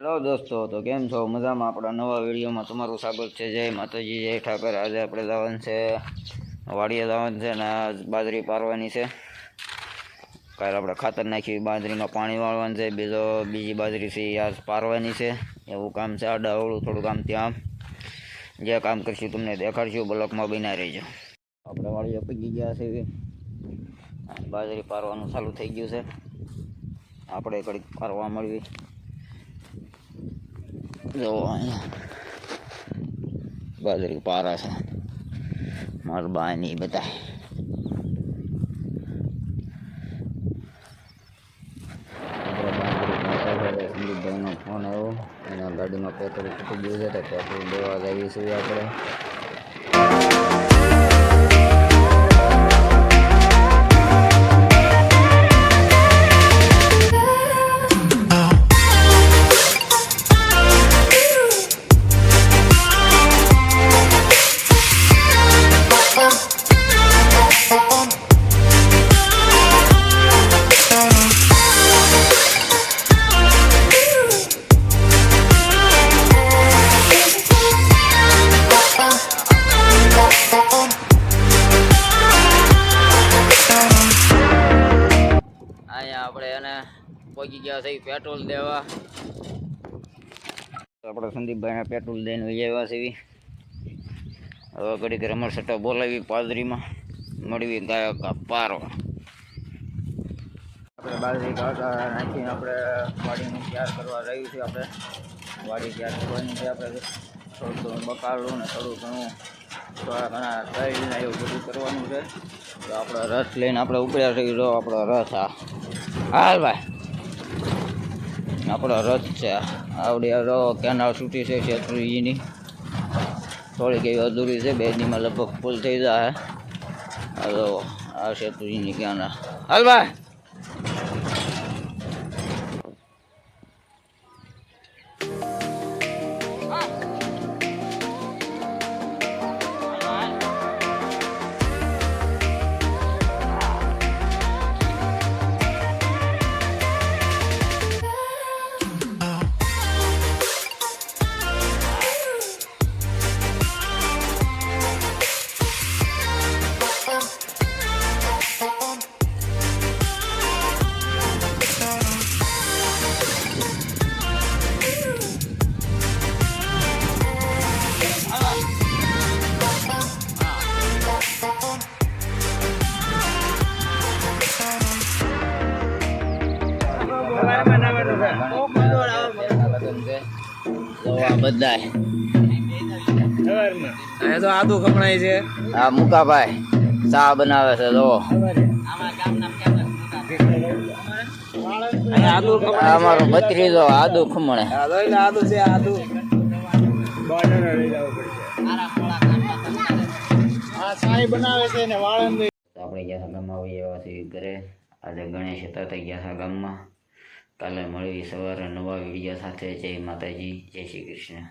Hello દોસ્તો, તો કેમ છો? મજામાં? આપણા નવા વિડીયોમાં તમારું સ્વાગત છે. જય માતાજી, જય ઠાકર. આજે આપણે જવાનું છે, વાડીએ જવાનું છે આ બાજરી પારવાની છે. કાલે આપણે ખાતર નાખી, બાજરીમાં પાણી વાળવાનું છે. બીજો, બીજી બાજરી છે આજ પારવાની છે. એવું કામ છે, આડા અવળું થોડું કામ ત્યાં. જે કામ કરશું તમને દેખાડશું, બ્લોકમાં બિના રહીજો. આપણે વાડીએ પગી ગયા છે. બાજરી પારવાનું ચાલુ થઈ ગયું છે. આપણે કડીક પારવા મળવી. જો અહીંયા. બાજરી પારા છે. મારા બાની બધા. સંદીપભાઈનો ફોન આવ્યો. એના ગાડીમાં પેટ્રોલ ખૂટી ગયું છે તો પેટ્રોલ દેવા જઈએ છીએ આપણે. અહીંયા આપણે એને પહોંચી ગયા છે પેટ્રોલ દેવા. આપણે સંદીપભાઈને પેટ્રોલ દઈને આવ્યા છે હવે ઘડીક રમણ સટ્ટા બોલાવી પાદરીમાં. મળવી ગાયક પારો આપણે બાજરી નાખીને આપણે વાડીનું તૈયાર કરવા રહ્યું છે આપણે. વાડી તૈયાર કરવાની છે આપણે. થોડું ઘણું બકાળું ને થોડું ઘણું થોડા ઘણા તળીને એવું બધું કરવાનું છે. તો આપણે રસ લઈને આપણે ઉપડ્યા થઈ રહ્યો આપણો રસ આ હાલ ભાઈ. આપણો રથ છે. આવડી રો કેનાલ છૂટી છે શેત્રુજીની થોડીક એવી અધૂરી છે, બે દીમાં લગભગ ફૂલ થઈ જાય હાલો આ શેત્રુજીની કેનાલ હાલ ભાઈ. બધાય. તો આદુ ખમણાય છે. આ મુકાભાઈ ચા બનાવે છે જો આદુ અમારો ભત્રીજો આદુ ખમણે. આદુ છે આદુ. આપણે ગયા હતા ગામમાં એવા ઘરે. આજે ગણેશ હતા ગયા હતા ગામમાં. કાલે મળવી સવારે નવા વીડિયો સાથે. જય માતાજી જય શ્રી કૃષ્ણ.